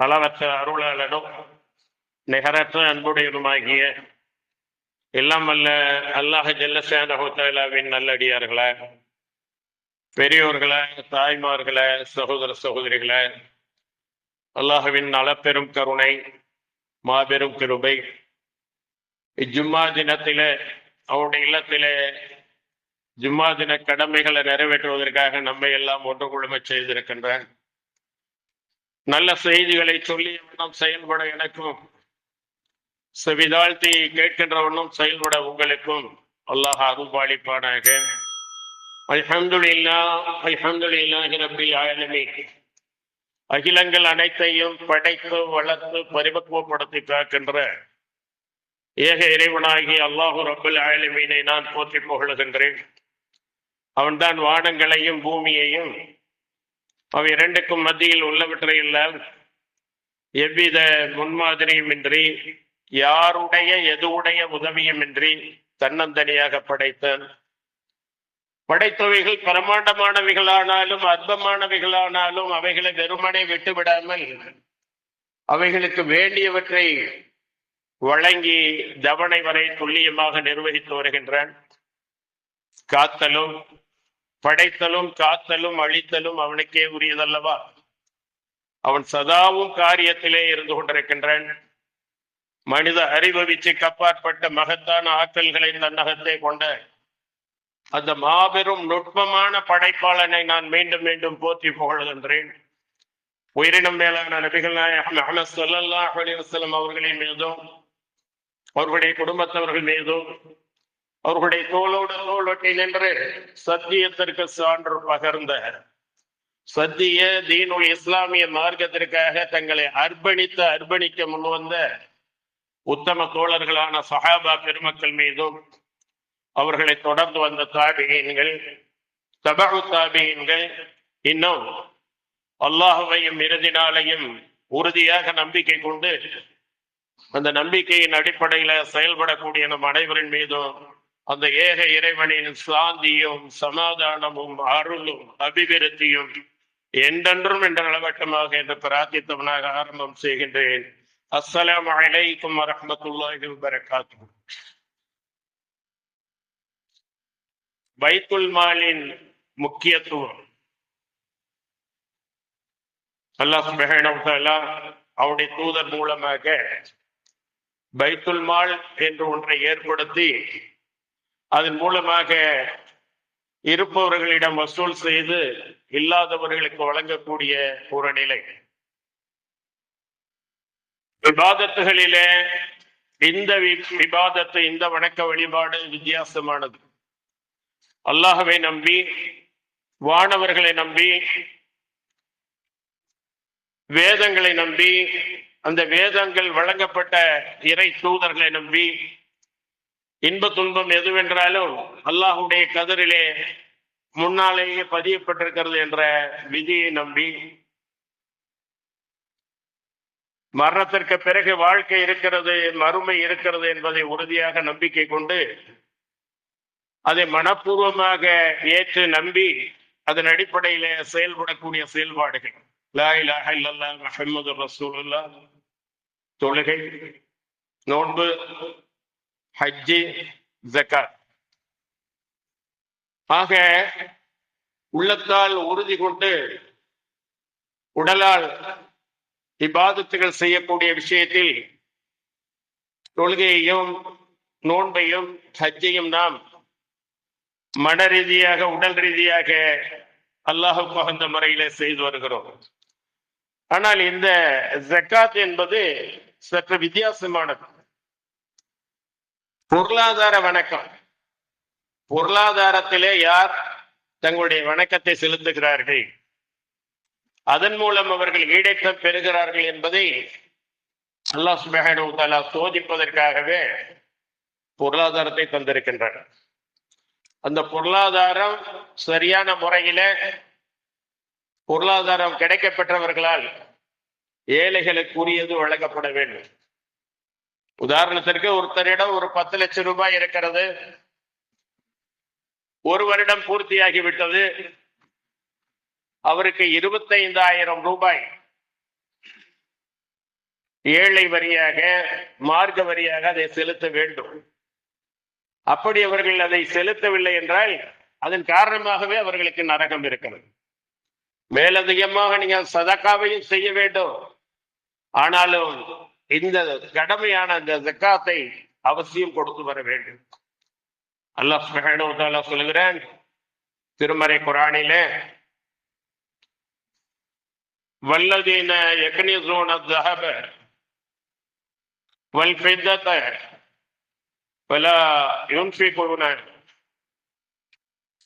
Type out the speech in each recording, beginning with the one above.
அளவற்ற அருளாளனும் நிகரற்ற அன்புடையனுமாகிய எல்லாம் வல்ல அல்லாஹ் ஜல்லசானஹுத்தாலாவின் நல்லடியார்களை பெரியோர்களை தாய்மார்களை சகோதர சகோதரிகளை அல்லாஹுவின் நலப்பெரும் கருணை மாபெரும் கிருபை இஜும்மா தினத்திலே அவருடைய இல்லத்திலே ஜும்மா தின கடமைகளை நிறைவேற்றுவதற்காக நம்மை எல்லாம் ஒன்று குழும செய்திருக்கின்றேன். நல்ல செய்திகளை சொல்லி வண்ணம் செயல்பட எனக்கும் செவிதாழ்த்தி கேட்கின்ற வண்ணம் செயல்பட உங்களுக்கும் அல்லாஹ் அருள்பாலிப்பானாக. அகிலங்கள் அனைத்தையும் படைத்து வளர்த்து பரிபக்குவப்படுத்தி காக்கின்ற ஏக இறைவனாகி அல்லாஹூ ரபுல் ஆலமீனை நான் போற்றி புகழுகின்றேன். அவன்தான் வானங்களையும் பூமியையும் அவை இரண்டுக்கும் மத்தியில் உள்ளவற்றையெல்லாம் எவ்வித முன்மாதிரியுமின்றி யாருடைய எதுவுடைய உதவியுமின்றி தன்னந்தனியாக படைத்தான். படைத்தவைகள் பிரமாண்டமானவைகளானாலும் அற்பமானவைகளானாலும் அவைகளை வெறுமனை விட்டுவிடாமல் அவைகளுக்கு வேண்டியவற்றை வழங்கி தவணை வரை துல்லியமாக நிர்வகித்து வருகின்றான். காத்தலும் படைத்தலும் காத்தலும் அழித்தலும் அவனுக்கே உரியதல்லவா? அவன் சதாவும் காரியத்திலே இருந்து கொண்டிருக்கின்றான். மனித அறிவவிச்சு கப்பாற்பட்ட மகத்தான ஆற்றல்களை தன்னகத்தை கொண்ட அந்த மாபெரும் நுட்பமான படைப்பாளனை நான் மீண்டும் மீண்டும் போற்றி புகழ்கின்றேன். உயிரினம் மேலான நபிகள் நாயகம் அஹமது ஸல்லல்லாஹு அலைஹி அவர்களின் மீதும் அவர்களுடைய குடும்பத்தவர்கள் மீதும் அவர்களுடைய தோளோடு தோளொட்டி நின்று சத்தியத்திற்கு சான்று பகர்ந்த சத்திய தீனுல் இஸ்லாமிய மார்க்கத்திற்காக தங்களை அர்ப்பணித்து அர்ப்பணிக்க முன்வந்த உத்தம தோழர்களான சஹாபா பெருமக்கள் மீதும் அவர்களை தொடர்ந்து வந்த தாபியன்கள் தபகு தாபியன்கள் இன்னும் அல்லாஹுவையும் இறுதி நாளையும் உறுதியாக நம்பிக்கை கொண்டு அந்த நம்பிக்கையின் அடிப்படையில செயல்படக்கூடிய நம் அனைவரின் மீதும் அந்த ஏக இறைவனின் சாந்தியும் சமாதானமும் அருளும் அபிவிருத்தியும் என்றென்றும் என்ற நிலவட்டமாக என்று பிரார்த்தித்தவனாக ஆரம்பம் செய்கின்றேன். அஸ்ஸலாமு அலைக்கும் வரமத்துல்லாஹி வரகாத்து பைத்துல் மாலின் முக்கியத்துவம். அல்லாஹ் சுப்ஹானஹு அவருடைய தூதர் மூலமாக பைத்துல் மால் என்று ஒன்றை ஏற்படுத்தி அதன் மூலமாக இருப்பவர்களிடம் வசூல் செய்து இல்லாதவர்களுக்கு வழங்கக்கூடிய ஒரு நிலை விவாதத்துகளிலே இந்த விவாதத்து இந்த வணக்க வழிபாடு வித்தியாசமானது. அல்லாஹவை நம்பி வானவர்களை நம்பி வேதங்களை நம்பி அந்த வேதங்கள் வழங்கப்பட்ட இறை தூதர்களை நம்பி இன்ப துன்பம் எதுவென்றாலும் அல்லாஹுடைய கதரிலே முன்னாலேயே பதியப்பட்டிருக்கிறது என்ற விதியை நம்பி மரணத்திற்கு பிறகு வாழ்க்கை இருக்கிறது மறுமை இருக்கிறது என்பதை உறுதியாக நம்பிக்கை கொண்டு அதை மனப்பூர்வமாக ஏற்று நம்பி அதன் அடிப்படையில செயல்படக்கூடிய செயல்பாடுகள். லா இலாஹ இல்லல்லாஹ் முஹம்மது தொழுகை நோன்பு ஹஜ்ஜி ஜக்காத் ஆக உள்ளத்தால் உறுதி கொண்டு உடலால் இபாதத்துகள் செய்யக்கூடிய விஷயத்தில் தொழுகையையும் நோன்பையும் ஹஜ்ஜையும் நாம் மன ரீதியாக உடல் ரீதியாக அல்லாஹ் பகந்த முறையில செய்து வருகிறோம். ஆனால் இந்த ஜக்காத் என்பது சற்று வித்தியாசமானது. பொருளாதார வணக்கம். பொருளாதாரத்திலே யார் தங்களுடைய வணக்கத்தை செலுத்துகிறார்கள்? அதன் மூலம் அவர்கள் ஈடேற்றம் பெறுகிறார்கள் என்பதை அல்லாஹ் சுப்ஹானஹு வ சோதிப்பதற்காகவே பொருளாதாரத்தை தந்திருக்கின்றனர் அந்த பொருளாதாரம் சரியான முறையில பொருளாதாரம் கிடைக்கப்பெற்றவர்களால் ஏழைகளுக்குரியது வழங்கப்பட வேண்டும். உதாரணத்திற்கு ஒருத்தரிடம் ஒரு பத்து லட்சம் ரூபாய் இருக்கிறது. ஒரு வருடம் பூர்த்தியாகி விட்டது. அவருக்கு இருபத்தைந்தாயிரம் ரூபாய். ஏழை வரியாக மார்க்க வரியாக அதை செலுத்த வேண்டும். அப்படி அவர்கள் அதை செலுத்தவில்லை என்றால் அதன் காரணமாகவே அவர்களுக்கு நரகம் இருக்கிறது. மேலதிகமாக நீங்கள் சதக்காவையும் செய்ய வேண்டும். ஆனாலும் இந்த கடமையான அந்த ஜக்காத்தை அவசியம் கொடுத்து வர வேண்டும் அல்லாஹ் சுப்ஹானஹு வ தஆலா சொல்கிறான் திருமறை குரானிலே வல்லதீன யக்னிசூன الذهب والفضة ولا ينفقون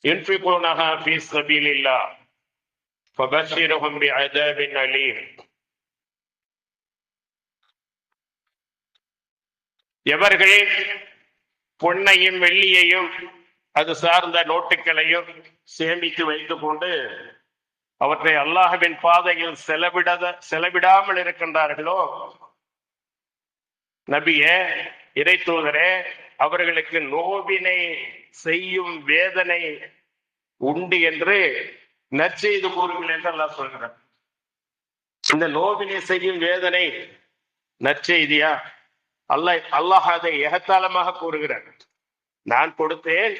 ينفقونها في سبيل الله فبشرهم بعذاب أليم எவர்கள் பொன்னையும் வெள்ளியையும் அது சார்ந்த நோட்டுகளையும் சேமித்து வைத்துக் கொண்டு அவற்றை அல்லாஹவின் பாதையில் செலவிடாத செலவிடாமல் இருக்கின்றார்களோ? நபியே இறை தூதரே அவர்களுக்கு நோவினை செய்யும் வேதனை உண்டு என்று நற்செய்து கூறுங்கள் என்று அல்லாஹ் சொல்கிறார் இந்த நோவினை செய்யும் வேதனை நற்செய்தியா? அல்லாஹ் அல்லாஹ் அதை எகத்தாளமாக கூறுகிறார் நான் கொடுத்தேன்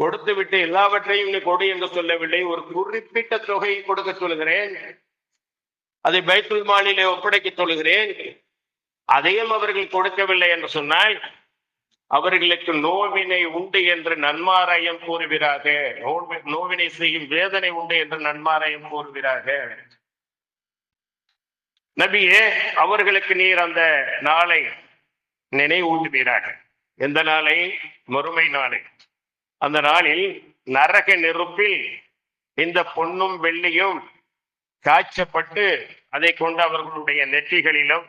கொடுத்து விட்டு எல்லாவற்றையும் நீ கொடு என்று சொல்லவில்லை. ஒரு குறிப்பிட்ட தொகையை கொடுக்க சொல்கிறேன் அதை பைத்துல் மாலிலே ஒப்படைக்க சொல்கிறேன் அதையும் அவர்கள் கொடுக்கவில்லை என்று சொன்னால் அவர்களுக்கு நோவினை உண்டு என்று நன்மாராயம் கூறுகிறார்கள். நோவினை செய்யும் வேதனை உண்டு என்று நன்மாராயம் கூறுகிறார்கள். நபியே அவர்களுக்கு நீர் அந்த நாளை நினைவூட்டுவீராக. எந்த நாளை? மறுமை நாளை. அந்த நாளில் நரக நெருப்பில் இந்த பொன்னும் வெள்ளியும் காய்ச்சப்பட்டு அதை கொண்டு அவர்களுடைய நெற்றிகளிலும்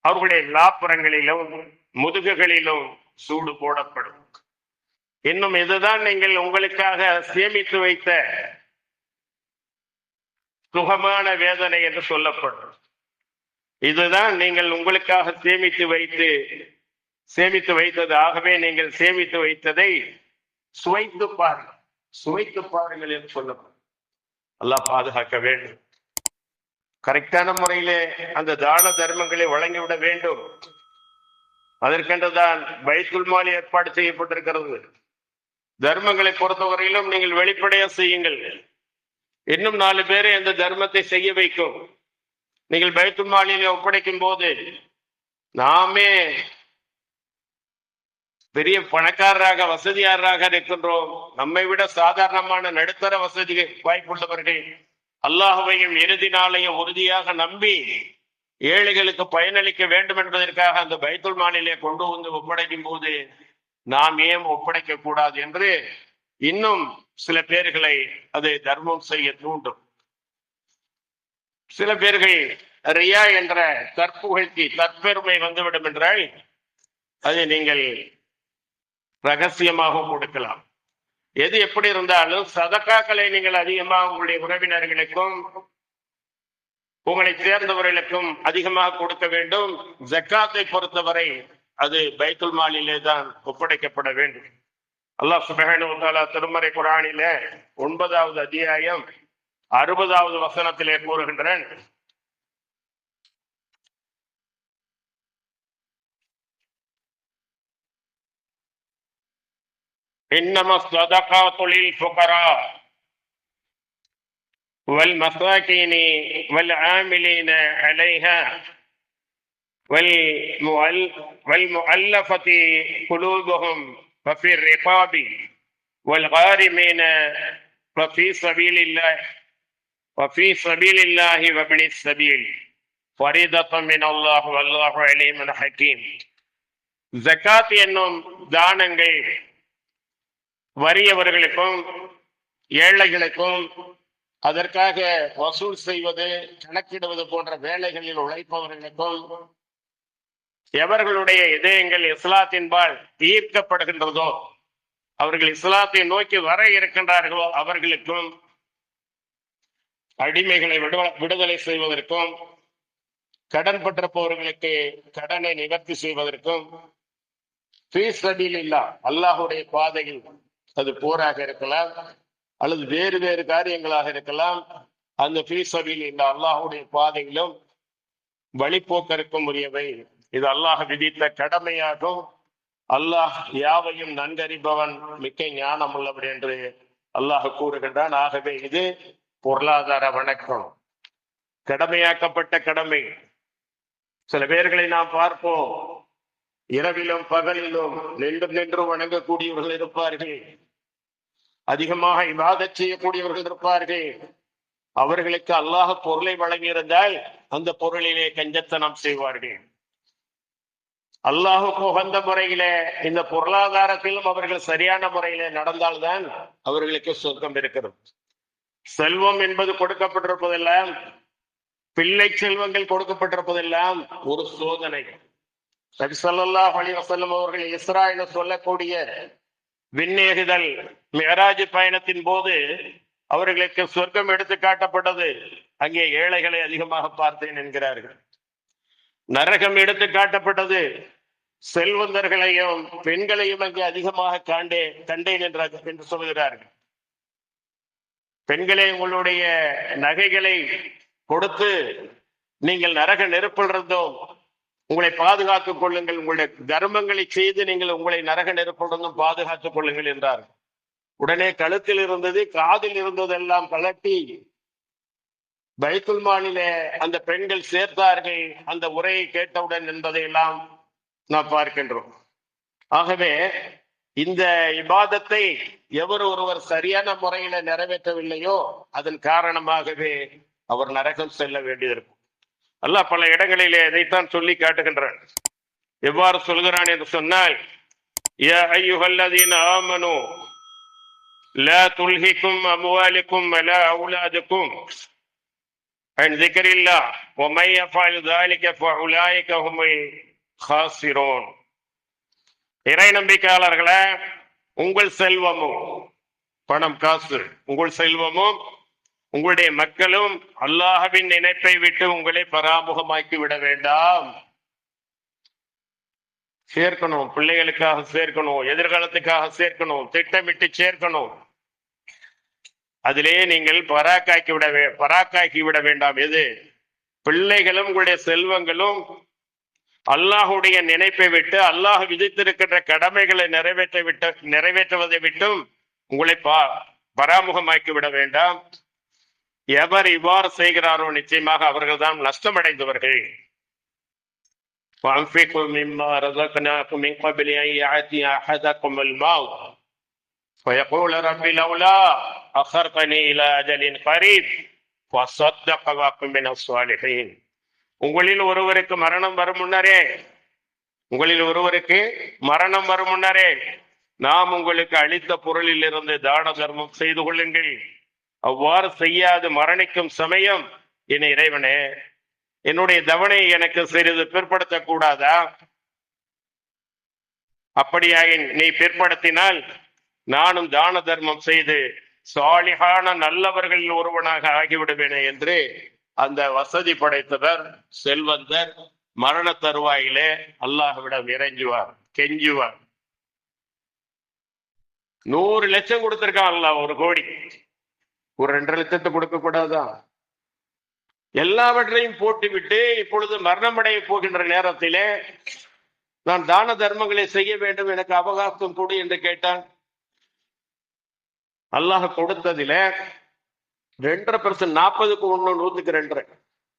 அவர்களுடைய லாப்புறங்களிலும் முதுகுகளிலும் சூடு போடப்படும். இன்னும் இதுதான் நீங்கள் உங்களுக்காக சேமித்து வைத்த சுகமான வேதனை என்று சொல்லப்படும். இதுதான் நீங்கள் உங்களுக்காக சேமித்து வைத்து சேமித்து வைத்தது. ஆகவே நீங்கள் சேமித்து வைத்ததை சுவைத்து பாருங்கள். சுவைத்து பாருங்கள் என்று சொல்லப்படும். அல்லாஹ் பாதுகாக்க வேண்டும். கரெக்டான முறையிலே அந்த தான தர்மங்களை வழங்கிவிட வேண்டும். அதற்கென்றுதான் பைத்துல் மாலி ஏற்பாடு செய்யப்பட்டிருக்கிறது. தர்மங்களை பொறுத்தவரையிலும் நீங்கள் வெளிப்படையா செய்யுங்கள். இன்னும் நாலு பேரை அந்த தர்மத்தை செய்ய வைக்கும். நீங்கள் பைத்துல் மாலிலே ஒப்படைக்கும் போது நாமே பெரிய பணக்காரராக வசதியாரராக இருக்கின்றோம் நம்மை விட சாதாரணமான நடுத்தர வசதி வாய்ப்புள்ளவர்கள் அல்லாஹுவையும் இறுதி நாளையும் உறுதியாக நம்பி ஏழைகளுக்கு பயனளிக்க வேண்டும் என்பதற்காக அந்த பைத்துல் மாலிலே கொண்டு வந்து ஒப்படைக்கும் போது நாம் ஏன் ஒப்படைக்க கூடாது என்று இன்னும் சில பேர்களை அது தர்மம் செய்ய தூண்டும். சில பேர்கள் ரியா என்ற தற்புகழ்ச்சி தற்பெருமை வந்துவிடும் என்றால் அதை நீங்கள் ரகசியமாக கொடுக்கலாம். எது எப்படி இருந்தாலும் சதக்காக்களை நீங்கள் அதிகமாக உங்களுடைய உறவினர்களுக்கும் உங்களை சேர்ந்தவர்களுக்கும் அதிகமாக கொடுக்க வேண்டும். ஜக்காத்தை பொறுத்தவரை அது பைத்துல் மாலிலே தான் ஒப்படைக்கப்பட வேண்டும். அல்லாஹ் சுபஹானஹு வ தஆலா திருமறை குர்ஆனிலே ஒன்பதாவது அத்தியாயம் அறுபதாவது வசனத்திலே கூறுகின்றேன் إنما الصدقات للفقراء والمساكين والعاملين عليها والمؤل والمؤلفة قلوبهم وفي الرقاب والغارمين وفي سبيل الله وفي سبيل الله وابن السبيل فريضة من الله والله عليم حكيم ஜக்காத் என்னும் தானங்கள் வறியவர்களுக்கும் ஏழைகளுக்கும் அதற்காக வசூல் செய்வது கணக்கிடுவது போன்ற வேலைகளில் உழைப்பவர்களுக்கும் எவர்களுடைய இதயங்கள் இஸ்லாத்தின்பால் ஈர்க்கப்படுகின்றதோ அவர்கள் இஸ்லாத்தை நோக்கி வர இருக்கின்றார்களோ அவர்களுக்கும் அடிமைகளை விடுவ- விடுதலை செய்வதற்கும் கடன் பெற்றப்பவர்களுக்கு கடனை நிவர்த்தி செய்வதற்கும் இல்லா அல்லாஹுடைய பாதையில் அது போராக இருக்கலாம் அல்லது வேறு வேறு காரியங்களாக இருக்கலாம். அந்த ஃபீசபில் இல்லா அல்லாஹுடைய பாதையிலும் வழிபோக்கருக்கும் உரியவை. இது அல்லாஹ் விதித்த கடமையாகும். அல்லாஹ் யாவையும் நன்கறிபவன் மிக்க ஞானம் உள்ளவர் என்று அல்லாஹ் கூறுகின்றான். ஆகவே இது பொருளாதார வணக்கம். கடமையாக்கப்பட்ட கடமை. சில பேர்களை நாம் பார்ப்போம். இரவிலும் பகலிலும் நின்று நின்று வணங்கக்கூடியவர்கள் இருப்பார்கள். அதிகமாக இவாதச் செய்யக்கூடியவர்கள் இருப்பார்கள். அவர்களுக்கு அல்லாஹ் பொருளை வழங்கியிருந்தால் அந்த பொருளிலே கஞ்சத்தனம் செய்வார்கள். அல்லாஹுக்கு உகந்த முறையில இந்த பொருளாதாரத்திலும் அவர்கள் சரியான முறையில நடந்தால்தான் அவர்களுக்கு சொர்க்கம் இருக்கிறது. செல்வம் என்பது கொடுக்கப்பட்டிருப்பதெல்லாம் பிள்ளை செல்வங்கள் கொடுக்கப்பட்டிருப்பதெல்லாம் ஒரு சோதனை. நபி அலி வசல்லம் அவர்கள் இஸ்ரா என சொல்லக்கூடிய விண்ணேகுதல் மெஹராஜ் பயணத்தின் போது அவர்களுக்கு சொர்க்கம் எடுத்து காட்டப்பட்டது. அங்கே ஏழைகளை அதிகமாக பார்த்தேன் என்கிறார்கள். நரகம் எடுத்து காட்டப்பட்டது. செல்வந்தர்களையும் பெண்களையும் அங்கு அதிகமாக காண்டே கண்டேன் என்ற என்று சொல்கிறார்கள் பெண்களே உங்களுடைய நகைகளை கொடுத்து நீங்கள் நரக நெருப்பில் இருந்தோம் உங்களை பாதுகாத்துக் கொள்ளுங்கள் உங்களுடைய தர்மங்களை செய்து நீங்கள் உங்களை நரக நெருப்பிலிருந்தும் பாதுகாத்துக் கொள்ளுங்கள் என்றார். உடனே கழுத்தில் இருந்தது காதில் இருந்ததெல்லாம் கலட்டி பைத்துல் மாநில அந்த பெண்கள் சேர்த்தார்கள். அந்த உரையை கேட்டவுடன் என்பதையெல்லாம் நாம் பார்க்கின்றோம் ஆகவே இந்த இபாதத்தை எவர் ஒருவர் சரியான முறையில நிறைவேற்றவில்லையோ அதன் காரணமாகவே அவர் நரகம் செல்ல வேண்டியிருக்கும் அல்லாஹ் பல இடங்களிலே இதைத்தான் சொல்லி காட்டுகின்றான் எவ்வாறு சொல்கிறான் என்று சொன்னால் யா ஐயுஹல்லதீன ஆமனு لا تلهكم أموالكم ولا أولادكم عن ذكر الله ومن يفعل ذلك فأولئك هم ஹாசிரோன். இறை நம்பிக்கையாளர்களே உங்கள் செல்வமும் பணம் காசு உங்கள் செல்வமும் உங்களுடைய மக்களும் அல்லாஹவின் நினைப்பை விட்டு உங்களை பராமுகமாக்கி விட வேண்டாம். சேர்க்கணும் பிள்ளைகளுக்காக சேர்க்கணும் எதிர்காலத்துக்காக சேர்க்கணும் திட்டமிட்டு சேர்க்கணும். அதிலேயே நீங்கள் பராக்காக்கி விட பராக்காக்கி விட வேண்டாம். எது? பிள்ளைகளும் உங்களுடைய செல்வங்களும் அல்லாஹுடைய நினைப்பை விட்டு அல்லாஹ் விதித்திருக்கின்ற கடமைகளை நிறைவேற்ற விட்டு நிறைவேற்றுவதை விட்டும் உங்களை பா பராமுகமாக்கி விட வேண்டாம் எவர் இவ்வாறு செய்கிறாரோ நிச்சயமாக அவர்கள் தான் நஷ்டமடைந்தவர்கள் وأنفقوا مما رزقناكم من قبل أن يأتي أحدكم الموت ويقول رب لولا أخرتني إلى أجل قريب فصدق وأكن من الصالحين உங்களில் ஒருவருக்கு மரணம் வரும் முன்னரே உங்களில் ஒருவருக்கு மரணம் வரும் முன்னரே நாம் உங்களுக்கு அளித்த பொருளில் இருந்து தான தர்மம் செய்து கொள்ளுங்கள். அவ்வாறு செய்யாது மரணிக்கும் சமயம். என் இறைவனே என்னுடைய தவணை எனக்கு சிறிது பிற்படுத்த கூடாதா அப்படியாக நீ பிற்படுத்தினால் நானும் தான தர்மம் செய்து சாலிகான நல்லவர்களில் ஒருவனாக ஆகிவிடுவேனே என்று அந்த வசதி படைத்தவர் செல்வந்தர் மரண தருவாயிலே அல்லாஹ்விடம் இறைஞ்சுவார் கெஞ்சுவார். நூறு லட்சம் கொடுத்திருக்கான் அல்லாஹ் ஒரு கோடி. ஒரு ரெண்டரை லட்சத்தை கொடுக்க கூடாதா எல்லாவற்றையும் போட்டுவிட்டு இப்பொழுது மரணமடைய போகின்ற நேரத்திலே நான் தான தர்மங்களை செய்ய வேண்டும் எனக்கு அவகாசம் கொடு என்று கேட்டான். அல்லாஹ் கொடுத்ததில ரெண்டரை பர்சன்ட் நாற்பதுக்கு ஒண்ணு நூத்துக்கு ரெண்டரை.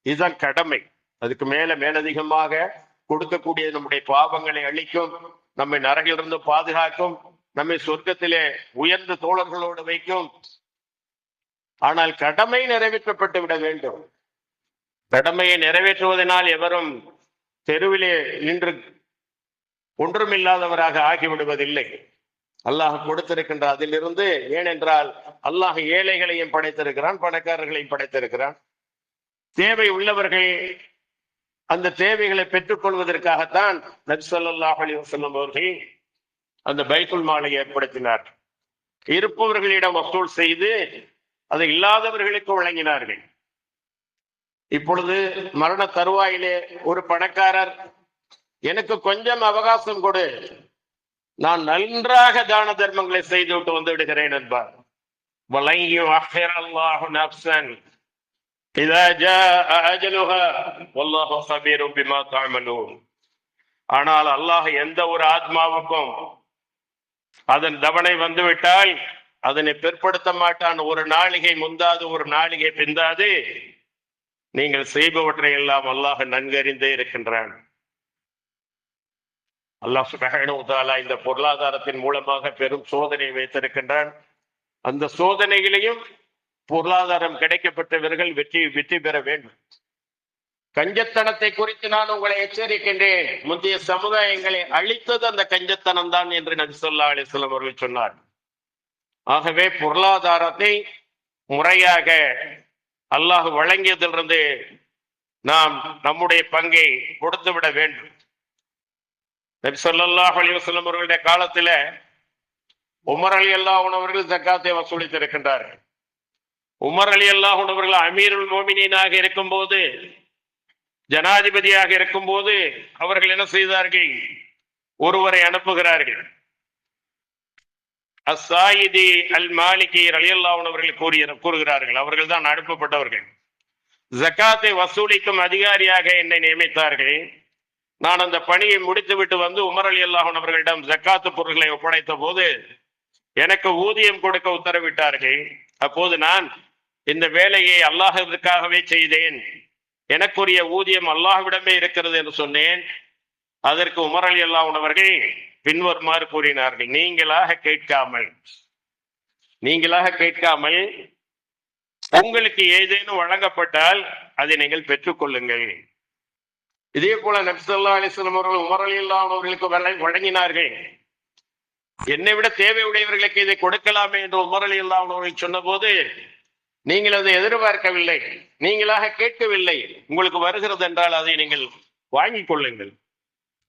இதுதான் கடமை. அதுக்கு மேல மேலதிகமாக கொடுக்கக்கூடிய நம்முடைய பாவங்களை அழிக்கும் நம்மை நரகிலிருந்து பாதுகாக்கும் நம்மை சொர்க்கத்திலே உயர்ந்த தோழர்களோடு வைக்கும். ஆனால் கடமை நிறைவேற்றப்பட்டு விட வேண்டும். கடமையை நிறைவேற்றுவதனால் எவரும் தெருவிலே நின்று ஒன்றுமில்லாதவராக ஆகிவிடுவதில்லை. அல்லாஹ் கொடுத்திருக்கின்ற அதிலிருந்து ஏனென்றால் அல்லாஹ் ஏழைகளையும் படைத்திருக்கிறான் பணக்காரர்களையும் படைத்திருக்கிறான். தேவை உள்ளவர்கள் அந்த தேவைகளை பெற்றுக் கொள்வதற்காகத்தான் நபிசல்லாஹ் அலி வசல்லம் அவர்கள் அந்த பைத்துல் மாலை ஏற்படுத்தினார். இருப்பவர்களிடம் வசூல் செய்து அதை இல்லாதவர்களுக்கு வழங்கினார்கள். இப்பொழுது மரண தருவாயிலே ஒரு பணக்காரர் எனக்கு கொஞ்சம் அவகாசம் கொடு நான் நன்றாக தான தர்மங்களை செய்து விட்டு வந்து விடுகிறேன் என்பார். வழங்கி அல்லாஹு நப்சன் ஆனால் அல்லாஹ் எந்த ஒரு ஆத்மாவுக்கும் அதன் தவணை வந்துவிட்டால் அதனை பிற்படுத்த மாட்டான். ஒரு நாளிகை முந்தாது ஒரு நாளிகை பிந்தாது. நீங்கள் செய்பவற்றை எல்லாம் அல்லாஹ் நன்கறிந்தே இருக்கின்றான். அல்லாஹ் சுபஹானுதாலா இந்த பொருளாதாரத்தின் மூலமாக பெரும் சோதனை வைத்திருக்கின்றான். அந்த சோதனைகளையும் பொருளாதாரம் கிடைக்கப்பட்டவர்கள் வெற்றி வெற்றி பெற வேண்டும். கஞ்சத்தனத்தை குறித்து நான் உங்களை எச்சரிக்கின்றேன். முந்தைய சமுதாயங்களை அழித்தது அந்த கஞ்சத்தனம் தான் என்று நபி சொல்லா அலிஸ்லாம் அவர்கள் சொன்னார். ஆகவே பொருளாதாரத்தை முறையாக அல்லாஹ் வழங்கியதிலிருந்து நாம் நம்முடைய பங்கை கொடுத்து விட வேண்டும். நபி சொல்லாஹ் அலிவசல்லம் அவர்களுடைய காலத்துல உமர் அலி அல்லா உணவர்கள் ஜக்காத்தை வசூலித்திருக்கின்றார்கள் உமர் அலி அல்லா உணவர்கள் அமீருல் மோமினாக இருக்கும் போது ஜனாதிபதியாக இருக்கும் போது அவர்கள் என்ன செய்தார்கள்? ஒருவரை அனுப்புகிறார்கள். அசாயிதி அல் மாலிகி அலியல்லாவன் அவர்கள் கூறிய கூறுகிறார்கள். அவர்கள் தான் அனுப்பப்பட்டவர்கள். ஜக்காத்தை வசூலிக்கும் அதிகாரியாக என்னை நியமித்தார்கள். நான் அந்த பணியை முடித்துவிட்டு வந்து உமர் அலி அல்லாஹன் அவர்களிடம் ஜக்காத்து பொருட்களை ஒப்படைத்த போது எனக்கு ஊதியம் கொடுக்க உத்தரவிட்டார்கள். அப்போது நான் இந்த வேலையை அல்லாஹிற்காகவே செய்தேன். எனக்குரிய ஊதியம் அல்லாஹ்விடமே இருக்கிறது என்று சொன்னேன். அதற்கு உமர் அலி அல்லாஹன் அவர்கள் பின்வருமாறு கூறினார்கள். நீங்களாக கேட்காமல் நீங்களாக கேட்காமல் உங்களுக்கு ஏதேனும் வழங்கப்பட்டால் அதை நீங்கள் பெற்றுக்கொள்ளுங்கள். இதே போல நபிசல்லா அலிஸ்லம் அவர்கள் உமர் அலி அவர்களுக்கு வழங்கினார்கள். என்னை விட தேவை உடையவர்களுக்கு இதை கொடுக்கலாமே என்று உமர் அலி அவர்கள் சொன்னபோது நீங்கள் அதை எதிர்பார்க்கவில்லை நீங்களாக கேட்கவில்லை உங்களுக்கு வருகிறது என்றால் அதை நீங்கள் வாங்கிக் கொள்ளுங்கள்.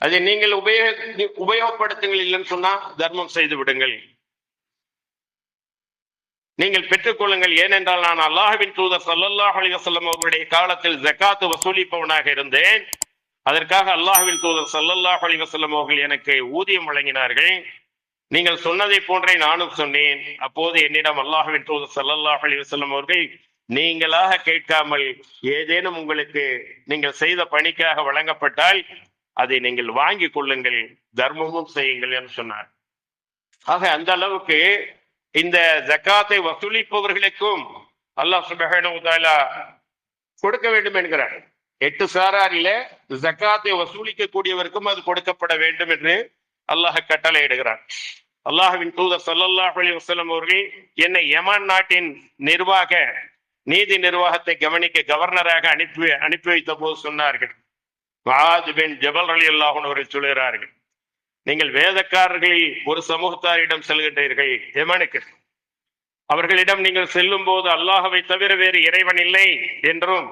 அதை நீங்கள் உபயோக உபயோகப்படுத்துங்கள் இல்லைன்னு சொன்னா தர்மம் செய்து விடுங்கள். நீங்கள் பெற்றுக்கொள்ளுங்கள் ஏனென்றால் நான் அல்லாஹ்வின் தூதர் சல்லல்லாஹ் அலி வசல்லம் அவர்களுடைய காலத்தில் ஜக்காத்து வசூலிப்பவனாக இருந்தேன். அதற்காக அல்லாஹுவின் தூதர் சல்லல்லாஹ் அலைஹி அவர்கள் எனக்கு ஊதியம் வழங்கினார்கள். நீங்கள் சொன்னதை போன்றே நானும் சொன்னேன். அப்போது என்னிடம் அல்லாஹுவின் தூதர் சல்லல்லாஹ் அலைஹி வஸல்லம் அவர்கள் நீங்களாக கேட்காமல் ஏதேனும் உங்களுக்கு நீங்கள் செய்த பணிக்காக வழங்கப்பட்டால் அதை நீங்கள் வாங்கிக் கொள்ளுங்கள் தர்மமும் செய்யுங்கள் என்று சொன்னார். ஆக அந்த அளவுக்கு இந்த ஜக்காத்தை வசூலிப்பவர்களுக்கும் அல்லாஹ் சுபஹானு கொடுக்க வேண்டும் என்கிறார். எட்டு சாராரில ஜக்காத்தை வசூலிக்க கூடியவருக்கும் அது கொடுக்கப்பட வேண்டும் என்று அல்லாஹ் கட்டளையிடுகிறான். அல்லாஹுவின் அல்லாஹ்வின் தூதர் சல்லல்லாஹ் அலி வசலம் அவர்கள் என்னை யமன் நாட்டின் நிர்வாக நீதி நிர்வாகத்தை கவனிக்க கவர்னராக அனுப்பி அனுப்பி வைத்த போது சொன்னார்கள். முஆத் பின் ஜபல் அலி அல்லாஹன் அவர்கள் சொல்கிறார்கள் நீங்கள் வேதக்காரர்களில் ஒரு சமூகத்தாரிடம் செல்கின்றீர்கள் யமனுக்கு. அவர்களிடம் நீங்கள் செல்லும் போது அல்லாஹவை தவிர வேறு இறைவன் இல்லை என்றும்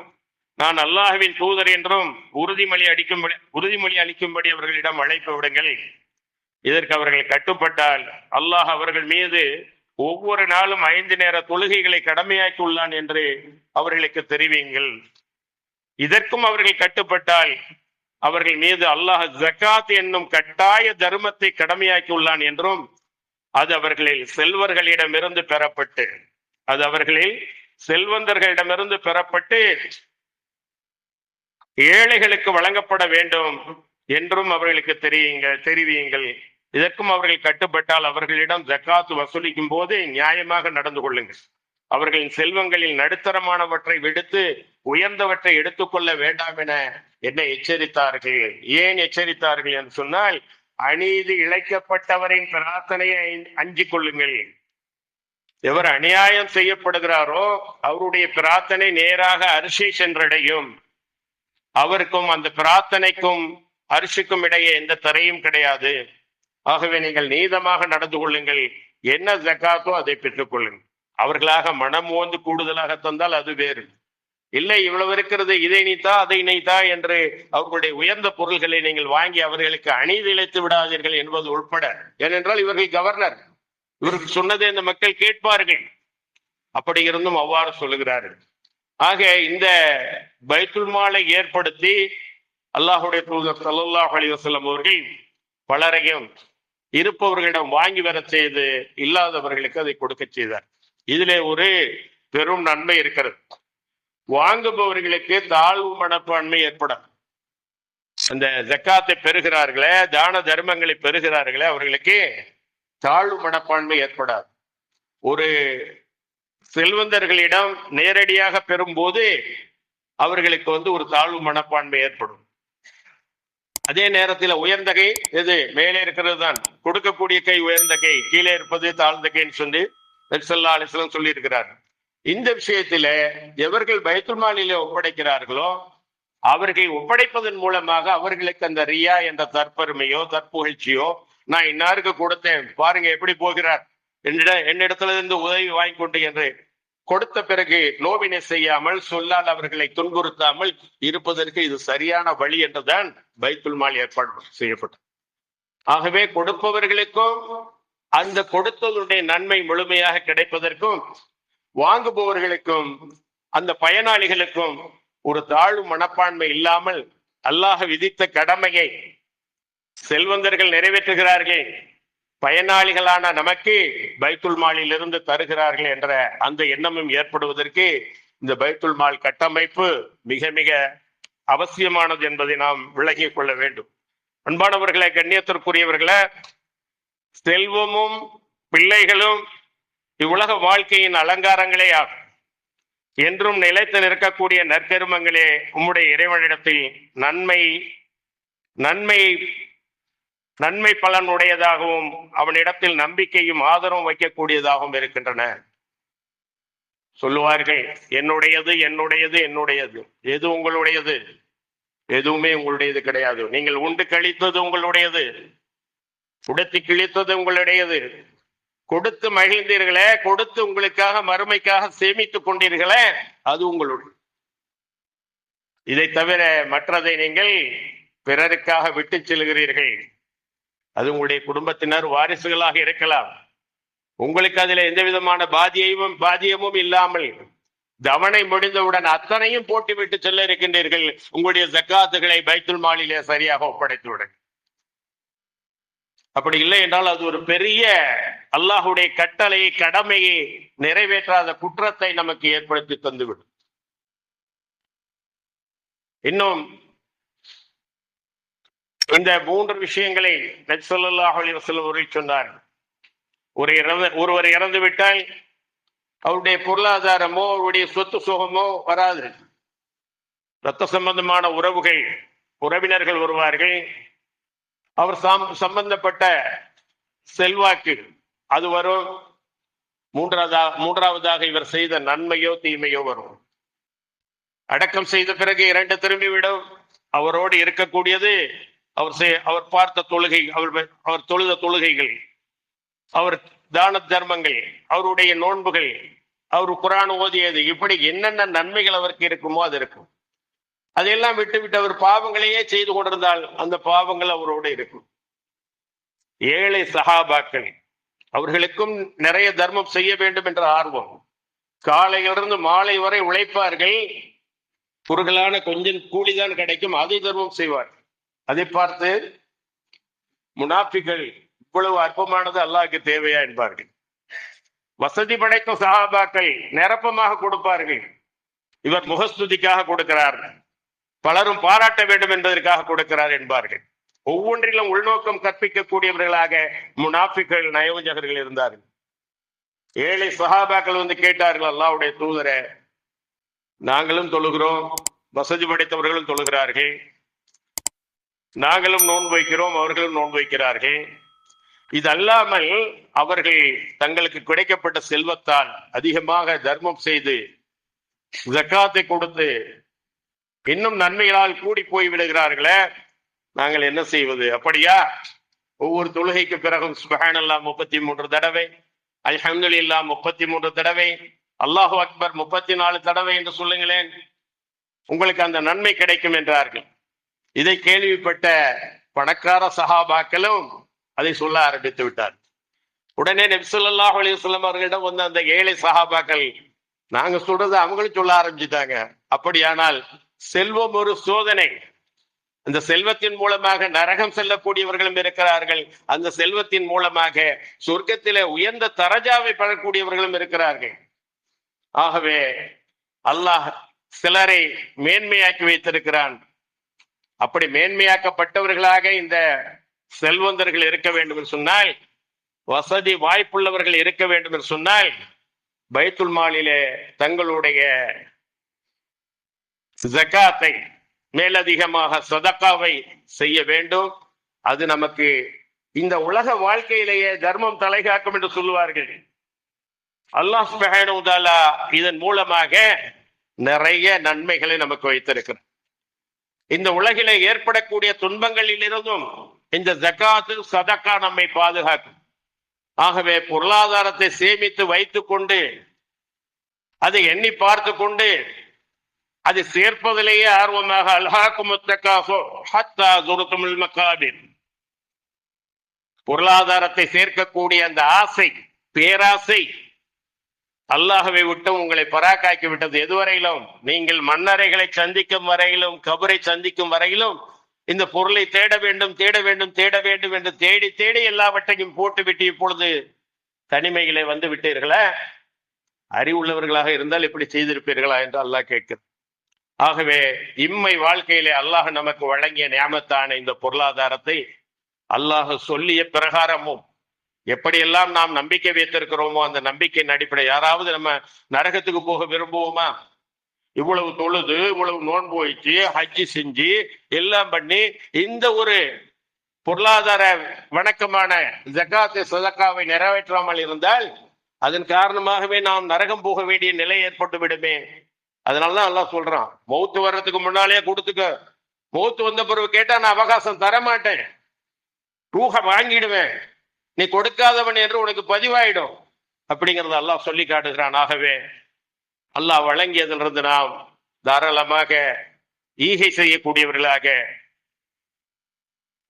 நான் அல்லாஹ்வின் தூதர் என்றும் உறுதிமொழி அடிக்கும்படி உறுதிமொழி அளிக்கும்படி அவர்களிடம் அழைப்பு விடுங்கள். இதற்கு அவர்கள் கட்டுப்பட்டால் அல்லாஹ் அவர்கள் மீது ஒவ்வொரு நாளும் ஐந்து நேர தொழுகைகளை கடமையாக்கி உள்ளான் என்று அவர்களுக்கு தெரிவிங்கள். இதற்கும் அவர்கள் கட்டுப்பட்டால் அவர்கள் மீது அல்லாஹ் ஜகாத் என்னும் கட்டாய தர்மத்தை கடமையாக்கி உள்ளான் என்றும் அது அவர்களில் செல்வர்களிடமிருந்து பெறப்பட்டு அது அவர்களில் செல்வந்தர்களிடமிருந்து பெறப்பட்டு ஏழைகளுக்கு வழங்கப்பட வேண்டும் என்றும் அவர்களுக்கு தெரியுங்கள் தெரிவியுங்கள். இதற்கும் அவர்கள் கட்டுப்பட்டால் அவர்களிடம் ஜக்காத்து வசூலிக்கும் போது நியாயமாக நடந்து கொள்ளுங்கள். அவர்களின் செல்வங்களில் நடுத்தரமானவற்றை விடுத்து உயர்ந்தவற்றை எடுத்துக்கொள்ள வேண்டாம் என என்னை எச்சரித்தார்கள். ஏன் எச்சரித்தார்கள் என்று சொன்னால் அநீதி இழைக்கப்பட்டவரின் பிரார்த்தனையை அஞ்சு கொள்ளுங்கள். எவர் அநியாயம் செய்யப்படுகிறாரோ அவருடைய பிரார்த்தனை நேராக அரிசி சென்றடையும். அவருக்கும் அந்த பிரார்த்தனைக்கும் அரிசிக்கும் இடையே எந்த தரையும் கிடையாது. ஆகவே நீங்கள் நீதமாக நடந்து கொள்ளுங்கள். என்ன ஜக்காத்தோ அதை பெற்றுக் கொள்ளுங்கள். அவர்களாக மனம் ஓந்து கூடுதலாக தந்தால் அது வேறு. இல்லை இவ்வளவு இருக்கிறது இதை நீத்தா அதை நீத்தா என்று அவர்களுடைய உயர்ந்த பொருள்களை நீங்கள் வாங்கி அவர்களுக்கு அநீதி இழைத்து விடாதீர்கள் என்பது உட்பட ஏனென்றால் இவர்கள் கவர்னர். இவர்கள் சொன்னதை இந்த மக்கள் கேட்பார்கள். அப்படி இருந்தும் அவ்வாறு சொல்லுகிறார்கள். ஆக இந்த பைத்துல் மாலை ஏற்படுத்தி அல்லாஹுடைய தூதர் சல்லாஹ் அலைஹி வஸல்லம் அவர்கள் பலரையும் இருப்பவர்களிடம் வாங்கி வர செய்து இல்லாதவர்களுக்கு அதை கொடுக்க செய்தார். இதிலே ஒரு பெரும் நன்மை இருக்கிறது. வாங்குபவர்களுக்கு தாழ்வு மனப்பான்மை ஏற்படும். அந்த ஜக்காத்தை பெறுகிறார்களே தான தர்மங்களை பெறுகிறார்களே அவர்களுக்கு தாழ்வு மனப்பான்மை ஏற்படாது. ஒரு செல்வந்தர்களிடம் நேரடியாக பெறும்போது அவர்களுக்கு வந்து ஒரு தாழ்வு மனப்பான்மை ஏற்படும். அதே நேரத்தில் உயர்ந்த கை எது மேலே இருக்கிறது தான். கொடுக்கக்கூடிய கை உயர்ந்த கை கீழே இருப்பது தாழ்ந்த கைன்னு சொல்லி நெல்சல்லா அலிஸ்லாம் சொல்லி இருக்கிறார் இந்த விஷயத்தில எவர்கள் பைத்துல் மாலிலே ஒப்படைக்கிறார்களோ அவர்களை ஒப்படைப்பதன் மூலமாக அவர்களுக்கு அந்த ரியா என்ற தற்பெருமையோ தற்புகழ்ச்சியோ நான் இன்னாருக்கு கொடுத்தேன் பாருங்க எப்படி போகிறார். என்னிட என்னிடத்துல இருந்து உதவி வாங்கி கொண்டு என்று கொடுத்த பிறகு நோவினை செய்யாமல் சொல்லால் அவர்களை துன்புறுத்தாமல் இருப்பதற்கு இது சரியான வழி என்றுதான் பைத்துல் மால் ஏற்பாடு செய்யப்பட்டது. ஆகவே கொடுப்பவர்களுக்கும் அந்த கொடுத்ததுடைய நன்மை முழுமையாக கிடைப்பதற்கும் வாங்குபவர்களுக்கும் அந்த பயனாளிகளுக்கும் ஒரு தாழ்வு மனப்பான்மை இல்லாமல் அல்லாஹ் விதித்த கடமையை செல்வந்தர்கள் நிறைவேற்றுகிறார்கள் பயனாளிகளான நமக்கு பைத்துல் மாலிலிருந்து தருகிறார்கள் என்ற அந்த எண்ணமும் ஏற்படுவதற்கு இந்த பைத்துல் மால் கட்டமைப்பு மிக மிக அவசியமானது என்பதை நாம் விளங்கிக் கொள்ள வேண்டும். அன்பானவர்களை கண்ணியத்திற்குரியவர்களை செல்வமும் பிள்ளைகளும் இவ்வுலக வாழ்க்கையின் அலங்காரங்களே ஆகும். என்றும் நிலைத்து நிற்கக்கூடிய நற்கருமங்களே உம்முடைய இறைவனிடத்தில் நன்மை நன்மை நன்மை பலன் உடையதாகவும் அவனிடத்தில் நம்பிக்கையும் ஆதரவும் வைக்கக்கூடியதாகவும் இருக்கின்றன. சொல்லுவார்கள் என்னுடையது என்னுடையது என்னுடையது. எது உங்களுடையது? எதுவுமே உங்களுடையது கிடையாது. நீங்கள் உண்டு கழித்தது உங்களுடையது உடுத்தி கிழித்தது உங்களுடையது. கொடுத்து மகிழ்ந்தீர்களே கொடுத்து உங்களுக்காக மறுமைக்காக சேமித்துக் கொண்டீர்களே அது உங்களுடைய. இதை தவிர மற்றதை நீங்கள் பிறருக்காக விட்டு செல்கிறீர்கள். அது உங்களுடைய குடும்பத்தினர் வாரிசுகளாக இருக்கலாம். உங்களுக்கு அதுல எந்த விதமான பாதியமும் பாதியமும் இல்லாமல் தவணை முடிந்தவுடன் அத்தனையும் போட்டுவிட்டு செல்ல இருக்கின்றீர்கள். உங்களுடைய ஜக்காத்துகளை பைத்துல் மாலிலே சரியாக ஒப்படைத்து விடுங்கள் அப்படி இல்லை என்றால் அது ஒரு பெரிய அல்லாஹுடைய கட்டளையை கடமையை நிறைவேற்றாத குற்றத்தை நமக்கு ஏற்படுத்தி தந்துவிடும். இன்னும் இந்த மூன்று விஷயங்களை நெச்சல்லாஹ் அலி உரை சொன்னார். ஒரு இறந்து ஒருவர் இறந்து விட்டால் அவருடைய பொருளாதாரமோ அவருடைய சொத்து சுகமோ வராது. ரத்த சம்பந்தமான உறவுகள் உறவினர்கள் வருவார்கள். அவர் சாம் சம்பந்தப்பட்ட செல்வாக்கு அது வரும். மூன்றாவதாக மூன்றாவதாக இவர் செய்த நன்மையோ தீமையோ வரும். அடக்கம் செய்த பிறகு இரண்டு திரும்பிவிடும். அவரோடு இருக்கக்கூடியது அவர் செய்- அவர் பார்த்த தொழுகை அவர் அவர் தொழுத தொழுகைகள் அவர் தான தர்மங்கள் அவருடைய நோன்புகள் அவர் குரான் ஓதியது இப்படி என்னென்ன நன்மைகள் அவருக்கு இருக்குமோ அது இருக்கும். அதையெல்லாம் விட்டு விட்டு அவர் பாவங்களையே செய்து கொண்டிருந்தால் அந்த பாவங்கள் அவரோடு இருக்கும். ஏழை சகாபாக்கள் அவர்களுக்கும் நிறைய தர்மம் செய்ய வேண்டும் என்ற ஆர்வம். காலையிலிருந்து மாலை வரை உழைப்பார்கள். குறுகலான கொஞ்சம் கூலிதான் கிடைக்கும் அதை தர்மம் செய்வார் அதை பார்த்து முனாஃபிகள் இவ்வளவு அற்பமானது அல்லாஹுக்கு தேவையா? என்பார்கள். வசதி படைத்த சஹாபாக்கள் நிரப்பமாக கொடுப்பார்கள். இவர் முகஸ்துதிக்காக கொடுக்கிறார். பலரும் பாராட்ட வேண்டும் என்பதற்காக கொடுக்கிறார் என்பார்கள். ஒவ்வொன்றிலும் உள்நோக்கம் கற்பிக்கக்கூடியவர்களாக முனாஃபிகள் நயோஜகர்கள் இருந்தார்கள். ஏழை சஹாபாக்கள் வந்து கேட்டார்கள் அல்லாவுடைய தூதரை நாங்களும் தொழுகிறோம். வசதி படைத்தவர்களும் தொழுகிறார்கள். நாங்களும் நோன்பு வைக்கிறோம் அவர்களும் நோன்பு வைக்கிறார்கள். இது அல்லாமல் அவர்கள் தங்களுக்கு கிடைக்கப்பட்ட செல்வத்தால் அதிகமாக தர்மம் செய்து ஜக்காத்தை கொடுத்து இன்னும் நன்மைகளால் கூடி போய் விடுகிறார்களே நாங்கள் என்ன செய்வது? அப்படியா? ஒவ்வொரு தொழுகைக்கு பிறகும் சுபஹானல்லா முப்பத்தி மூன்று தடவை அல்ஹம்துலில்லா முப்பத்தி மூன்று தடவை அல்லாஹு அக்பர் முப்பத்தி நாலு தடவை என்று சொல்லுங்களேன். உங்களுக்கு அந்த நன்மை கிடைக்கும் என்றார்கள். இதை கேள்விப்பட்ட பணக்கார சகாபாக்களும் அதை சொல்ல ஆரம்பித்து விட்டார். உடனே நபிசுல்லாஹ் அலிவசல்லம் அவர்களிடம் வந்த அந்த ஏழை சகாபாக்கள் நாங்க சொல்றது அவங்களும் சொல்ல ஆரம்பிச்சுட்டாங்க. அப்படியானால் செல்வம் ஒரு சோதனை. அந்த செல்வத்தின் மூலமாக நரகம் செல்லக்கூடியவர்களும் இருக்கிறார்கள். அந்த செல்வத்தின் மூலமாக சொர்க்கத்திலே உயர்ந்த தரஜாவை பெறக்கூடியவர்களும் இருக்கிறார்கள். ஆகவே அல்லாஹ் சிலரை மேன்மையாக்கி வைத்திருக்கிறான். அப்படி மேன்மையாக்கப்பட்டவர்களாக இந்த செல்வந்தர்கள் இருக்க வேண்டும் என்று சொன்னால் வசதி வாய்ப்புள்ளவர்கள் இருக்க வேண்டும் என்று சொன்னால் பைத்துல் மாலிலே தங்களுடைய ஜக்காத்தை மேலதிகமாக சதக்காவை செய்ய வேண்டும். அது நமக்கு இந்த உலக வாழ்க்கையிலேயே தர்மம் தலைகாக்கும் என்று சொல்லுவார்கள். அல்லாஹ் இதன் மூலமாக நிறைய நன்மைகளை நமக்கு வைத்திருக்கிறார் இந்த உலகிலே ஏற்படக்கூடிய துன்பங்களிலிருந்தும் இந்த ஜக்காத்து சதக்கா நம்மை பாதுகாக்கும். ஆகவே பொருளாதாரத்தை சேமித்து வைத்துக் கொண்டு அதை எண்ணி பார்த்து கொண்டு அது சேர்ப்பதிலேயே ஆர்வமாக அல்ஹாக்குமுத்தகாஃபு ஹத்தா பொருளாதாரத்தை சேர்க்கக்கூடிய அந்த ஆசை பேராசை அல்லாஹவை விட்டும் உங்களை பராக்காக்கி விட்டது எதுவரையிலும்? நீங்கள் மன்னரைகளை சந்திக்கும் வரையிலும் கபரை சந்திக்கும் வரையிலும் இந்த பொருளை தேட வேண்டும் தேட வேண்டும் தேட வேண்டும் என்று தேடி தேடி எல்லாவற்றையும் போட்டுவிட்டு இப்பொழுது தனிமைகளை வந்து விட்டீர்களா? அறிவுள்ளவர்களாக இருந்தால் இப்படி செய்திருப்பீர்களா என்று அல்லாஹ் கேட்கிறது ஆகவே இம்மை வாழ்க்கையிலே அல்லாஹ் நமக்கு வழங்கிய நியாமத்தான இந்த பொருளாதாரத்தை அல்லாஹ் சொல்லிய பிரகாரமும் எப்படியெல்லாம் நாம் நம்பிக்கை வைத்திருக்கிறோமோ அந்த நம்பிக்கையின் அடிப்படை யாராவது நம்ம நரகத்துக்கு போக விரும்புவோமா? இவ்வளவு தொழுது இவ்வளவு நோன்பு வச்சு ஹஜ்ஜி செஞ்சு எல்லாம் பண்ணி இந்த ஒரு பொருளாதார வணக்கமான ஜக்காத்தை சதக்காவை நிறைவேற்றாமல் இருந்தால் அதன் காரணமாகவே நாம் நரகம் போக வேண்டிய நிலை ஏற்பட்டு விடுமே. அதனாலதான் எல்லாம் சொல்றான் மௌத்து வர்றதுக்கு முன்னாலே கொடுத்துக்க. மௌத்து வந்த பிறகு கேட்டா நான் அவகாசம் தர மாட்டேன் ரூஹ வாங்கிடுவேன். நீ கொடுக்காதவன் என்று உனக்கு பதிவாயிடும். அப்படிங்கிறத அல்லாஹ் சொல்லி காட்டுகிறான். ஆகவே அல்லாஹ் வழங்கியதிலிருந்து நாம் தாராளமாக ஈகை செய்யக்கூடியவர்களாக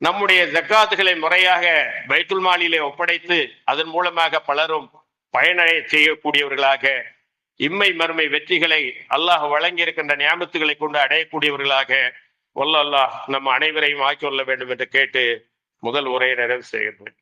நம்முடைய ஜக்காத்துகளை முறையாக பைத்துல் மாலிலே ஒப்படைத்து அதன் மூலமாக பலரும் பயனடைய செய்யக்கூடியவர்களாக இம்மை மறுமை வெற்றிகளை அல்லாஹ் வழங்கியிருக்கின்ற நியமத்துகளை கொண்டு அடையக்கூடியவர்களாக வல்ல அல்லாஹ் நம்ம அனைவரையும் ஆக்கிக்கொள்ள வேண்டும் என்று கேட்டு முதல் உரையை நிறைவு செய்கிறேன்.